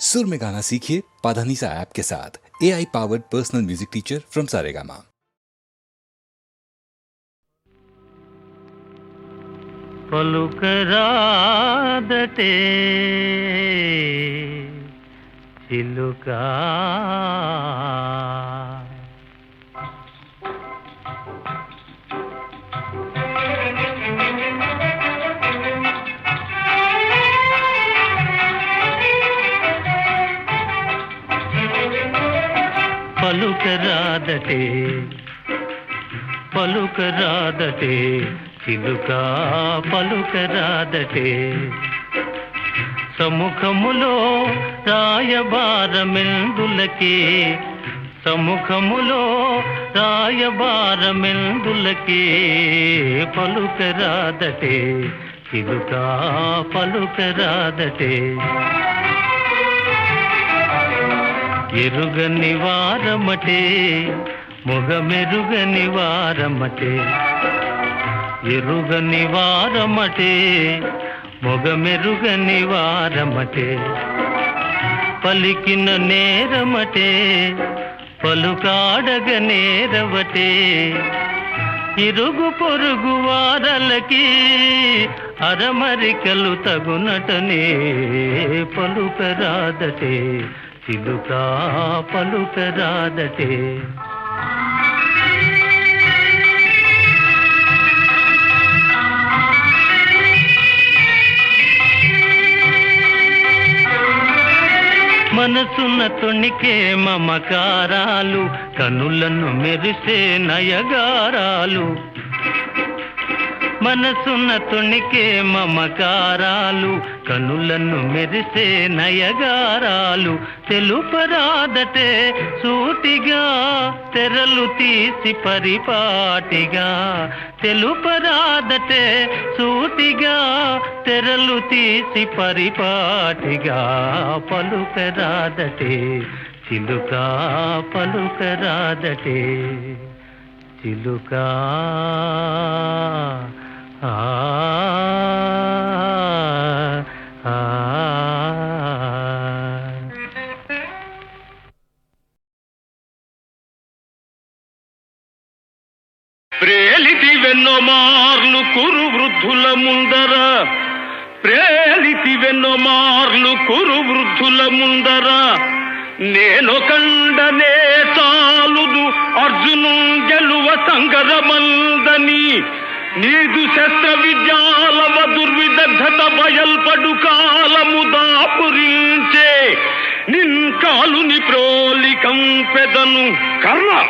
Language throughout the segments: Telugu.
सुर में गाना सीखिए पाधानीसा ऐप के साथ। A I powered personal music teacher from Saregama पलुक चिलुका। పలుకరాదటే పలుకరాదటే చిలుక పలుకరాదటే. సముఖములో రాయబారమెందులకే సముఖములో రాయబారమెందులకే పలుకరాదటే చిలుక పలుకరాదటే. ఎరుగని వారమటే మొగమెరుగని వారమటే ఎరుగని వారమటే మొగమెరుగని వారమటే పలికిన నేరమటే పలుకాడగ నేరవటే. ఇరుగు పొరుగు వారలకి అరమరికలు తగునటనే పలుకరాదటే. చిలుక పలుకరాదటే మనసున్న తొణికే మమకారాలు కనులను మెరిసే నయగారాలు. మనసున్న తుణికే మమకారాలు కనులను మెరిసే నయగారాలు తెలుపరాదటే సూటిగా తెరలు తీసి పరిపాటిగా. తెలుపరాదటే సూటిగా తెరలు తీసి పరిపాటిగా. పలుకరాదటే చిలుక పలుకరాదటే చిలుకా ప్రేలితి వెన్నో మార్లు కురు వృద్ధుల ముందర. ప్రేలితి వెన్నో మార్లు కురు వృద్ధుల ముందర. నేను కండనే చాలుదు నీదు శస్త్ర విద్యాలవ దుర్విదగ్ధత బయల్పడు కాలము దాపురించే నిన్ కాలుని ప్రోలికం పెదను కర్ణ.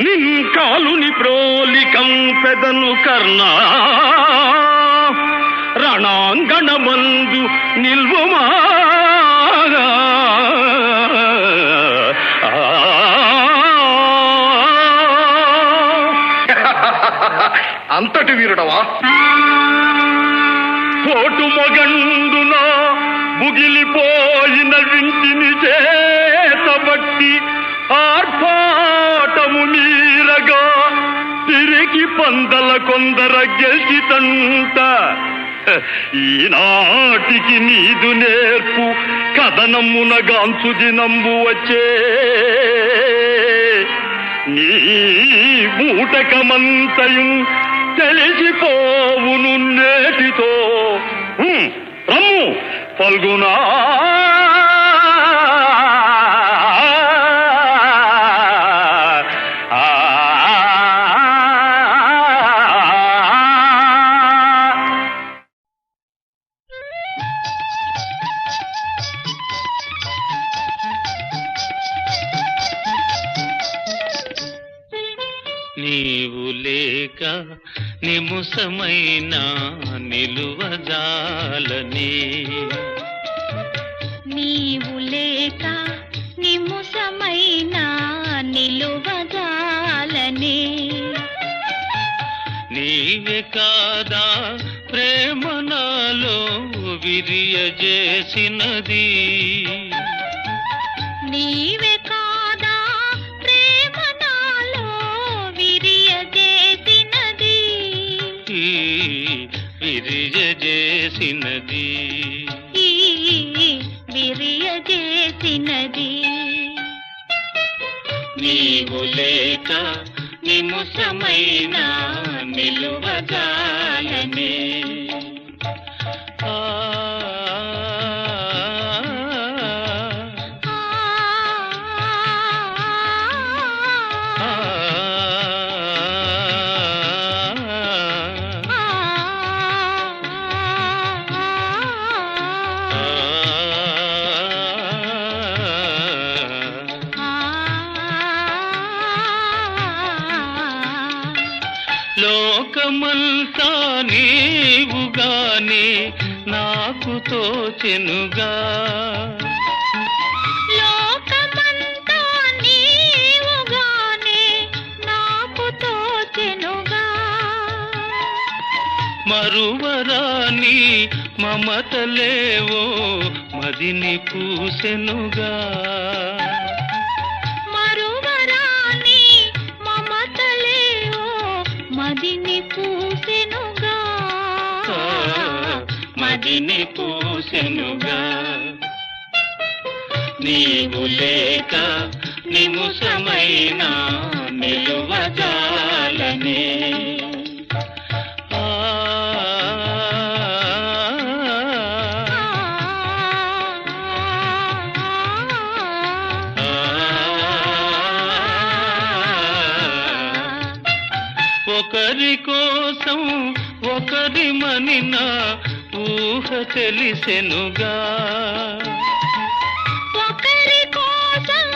నిన్ కాలుని ప్రోలికం పెదను కర్ణ. రణాంగణమందు నిల్వుమా అంతటి వీరుడవా? పోటు మొగండున బుగిలిపోయిన వింటిని చేతబట్టి ఆర్భాటము మీరగా తిరిగి పందల కొందర గెలిచితంట. ఈనాటికి నీదు నేర్పు కథనమున గాంచు దినంబు వచ్చే నీ బూటకమంతయు తెలిసిపోవును నేటితో. రమ్ము ఫల్గునా లేక నిముసమైన నిలువజాలని. నీవే కాదా ప్రేమ నాలో విరియజేసినది. నీవే నీవు లేక నిముషమైన నిలువగాలనే. లోకమంతా నీవుగానే నాకు తోచెనుగా. మరువరాని మమతలేవో మదిని పూసెనుగా. మదిని పూసెనుగా. నీవు లేక నిముషమైన నిలువజాలనే ఒకరి కోసం ఒకరి మనినా తెలిసెనుగా. ఒకరి కోసం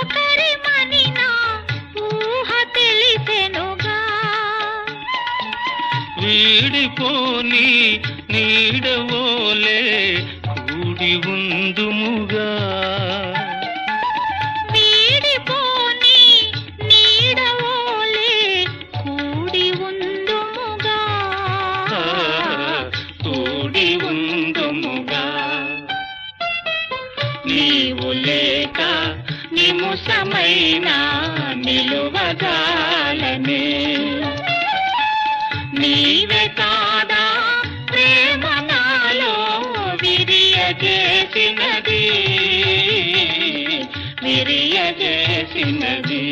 ఒకరి మనిన ఊహ తెలిసెనుగా. వీడిపోని నీడవోలే కూడి ఉందుముగా నిముషమైన నిలువగాలనే. నీవే కాదా ప్రేమ నాలో విరియజేసినది విరియజేసినది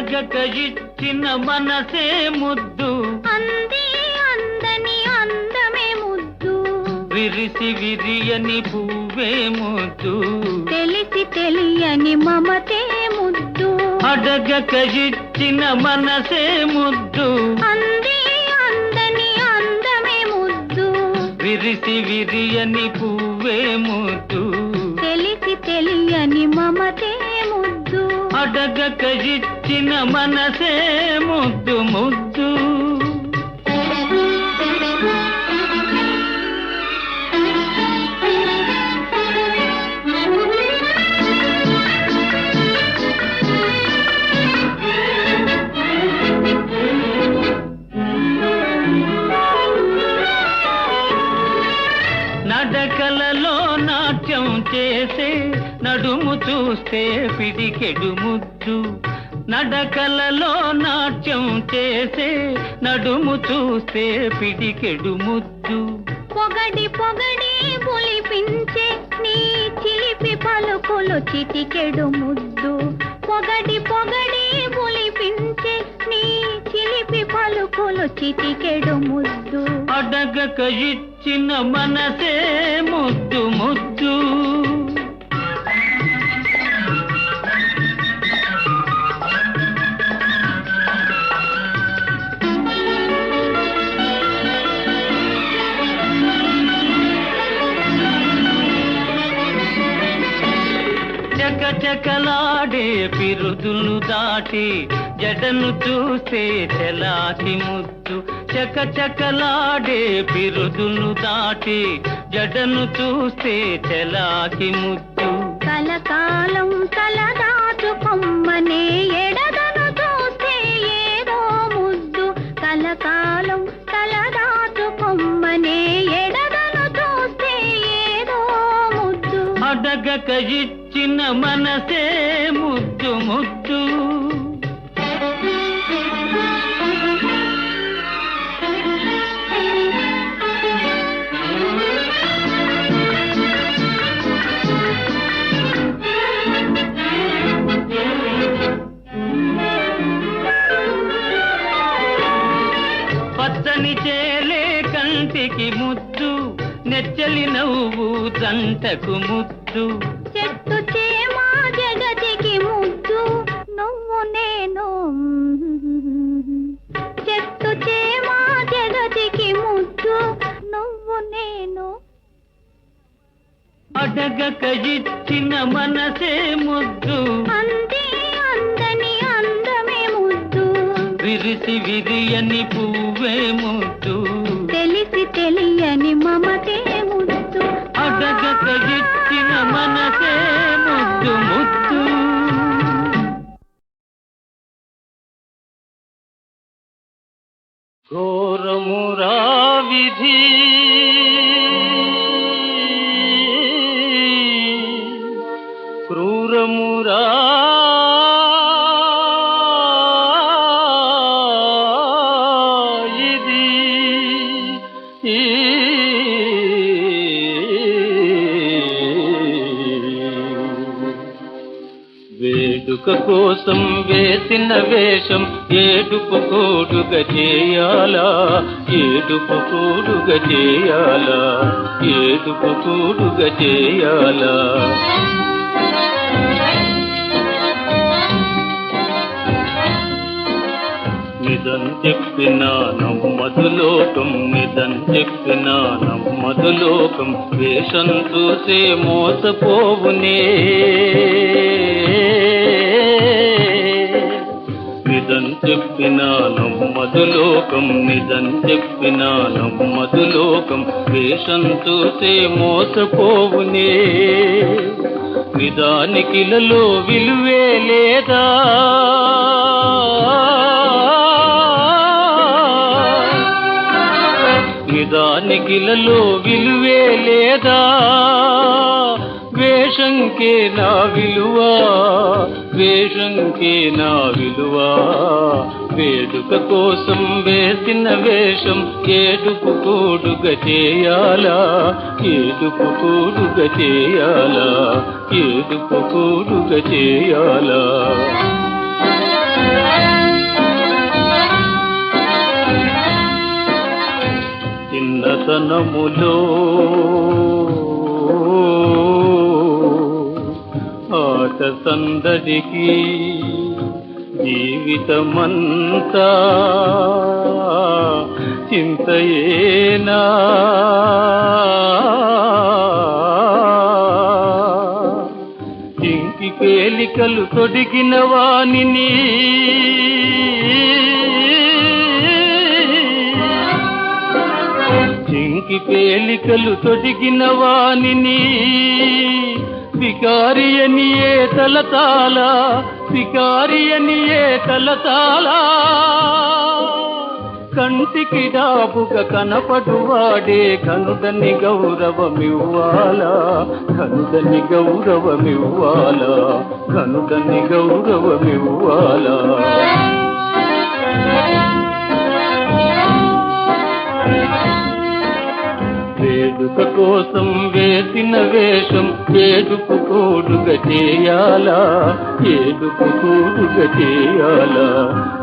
అడగక ఇచ్చిన మనసే ముద్దు. అంది అందని అందమే ముద్దు. విరిసి విరియని పువ్వే ముద్దు. తెలిసి తెలియని మమతే ముద్దు. అడగక ఇచ్చిన మనసే ముద్దు. అంది అందని అందమే ముద్దు. విరిసి విరియని పువ్వే ముద్దు. తెలిసి తెలియని మమతే ముద్దు. అడగక ఇచ్చిన మనసే ముద్దు ముద్దు. నడకలలో నాట్యం చేసే నడుము చూస్తే పిడికెడు ముద్దు. నడకలలో నాట్యం చేసే నడుము చూస్తే పిడికెడు ముద్దు. పొగడి పొగడి పులిపించే నీ చిలిపి పలుకులు చిటికెడు ముద్దు. పొగడి పొగడి పులిపించే నీ చిలిపి పలుకులు చిటికెడు ముద్దు. అడగక ఇచ్చిన మనసే ముద్దు ముద్దు. చకచకలాడే పిరుదులు దాటి జడను చూస్తే తెలాకి ముద్దు. చకచకలాడే పిరుదులు దాటి జడను చూస్తే తెలాకి ముద్దు. కలకాలం తలదాచుకొమ్మనే ఎడదను చూస్తే ఏదో ముద్దు. కలకాలం తలదాచుకొమ్మనే ఎడదను చూస్తే ఏదో ముద్దు. అడగక మనసే ముద్దు ముద్దు. పచ్చని చేలే కంటికి ముద్దు నెచ్చలి నవ్వు జంటకు ముద్దు. అడగక ఇచ్చిన మనసే ముద్దు. అంది అందని అందమే ముద్దు. విరిసి విరియని పువ్వే ముద్దు. తెలిసి తెలియని మమతే ముద్దు. అడగక ఇచ్చిన మనసే ముద్దు ముద్దు. ఘోరమురా దూరమురా. ఇది వేడుక కోసం వేసిన వేషం ఏడుపు కోడుగ చేయాలా? ఏడుపు కూడుగా చేయాలా? ఏడుపు కూడుగా చేయాలా? నిజం చెప్పిన నమ్మదులోకం నిజం చెప్పిన నమ్మదులోకం వేషం చూసే మోసపోవునే. నిజం చెప్పిన నమ్మదులోకం నిజం చెప్పిన నమ్మదులోకం వేషం చూసే మోసపోవునే. నిజానికిలలో విలువే లేదా? నిజానికిలలో విలువే లేదా? వేషంకే నా విలువ వేషంకే నా విలువ. వేడుక కోసం వేసిన వేషం ఏడుపు కూడుగా చేయాలా? ఏడుపు కూడుగా చేయాలా? ఏడుపు కూడుక చేయాలా? చిన్నతనములో ఆట సందడికి జీవితమంతా చింతయేనా. ఇంకి పేలికలు తొడిగిన వాణిని చింకి పేలికలు తొడిగిన వాణిని. వికారి అని ఏ తలతాల వికారి అని ఏ తలతాల కంటికి డాబుగా కనపడువాడే కనుదని గౌరవమివ్వాలా కనుదని గౌరవమివ్వాలా కనుదని గౌరవమివ్వాలా. వేడుక కోసం వేసిన వేషం ఏడుపు కూడుగా చేయాలా? ఏడుపు కూడుగా చేయాలా?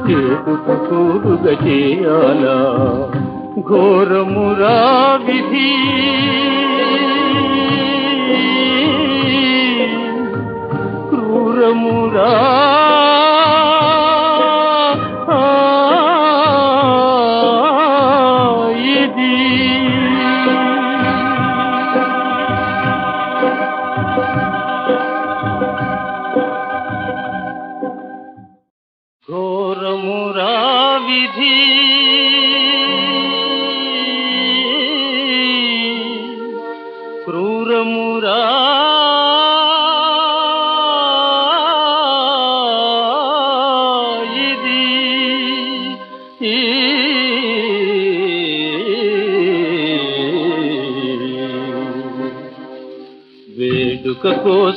ఏడుపు కూడుగా చేయాలా? ఘోరమురా విధి. క్రూరమురా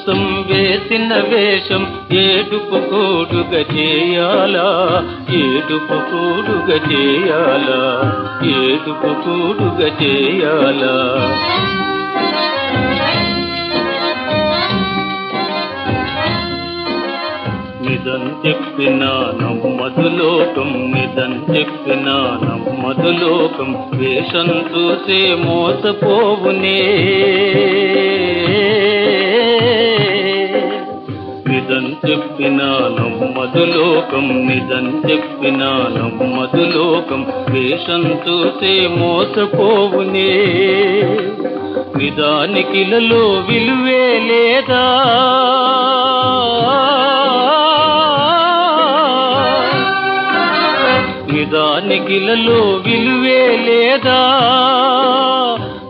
కోసం వేసిన వేషం ఏడుపు కూడుగ చేయాలా? ఏడుపు కూడుగ చేయాలా? ఏడుపు కూడుగ చేయాలా? నిజం చెప్పిన నమ్మదు లోకం నిజం చెప్పిన నమ్మదు లోకం. వేషం చూసే మోసపోవునే. చెప్పిన నమ్మదు లోకం నిజం చెప్పిన నమ్మదు లోకం వేషం చూసే మోసపోవునే. నిజానికిలలో విలువే లేదా? నిజానికిలలో విలువే లేదా?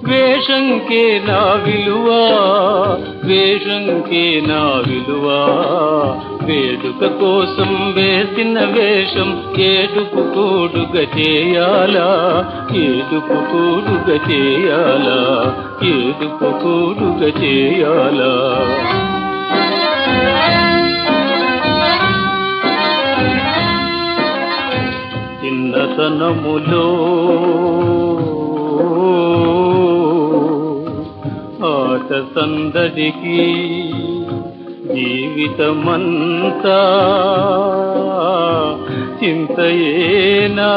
వేషంకే నా విలువా. వేషంకే నా విలువ. వేడుక కోసం వేసిన వేషం ఏడుపు కూడుక చేయాలా. ఏడుపు కూడుగా చేయాలా. ఏడుపు కూడుక చేయాలా. చిన్నతనములో ఆట సందడికి జీవితమంతా చింతయేనా.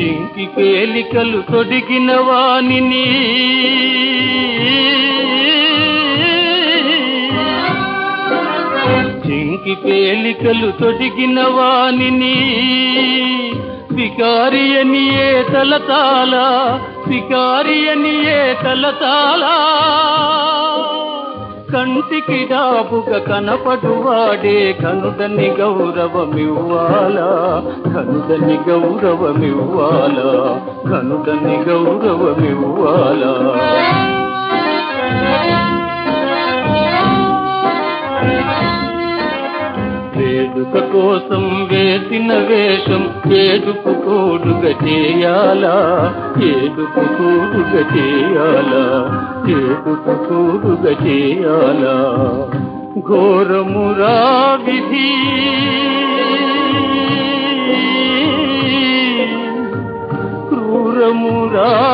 ఇంకి కేలికలు తొడిగిన వాణిని చింకి పేలికలు తొడిగిన వాణిని వికారి తలతాల వికారి తలతాల కంటికి డాబుగా కనపడువాడే కనుదని గౌరవమివ్వాల కనుదని గౌరవమివ్వాల కనుడని గౌరవమివ్వాలా వేడుక కోసం వేసిన వేషం ఏడుపు కూడుగా చేయాలా? ఏడుపు కూడుగా చేయాలా? ఏడుపు కూడుగా చేయాలా? ఘోరమురా విధి. క్రూరమురా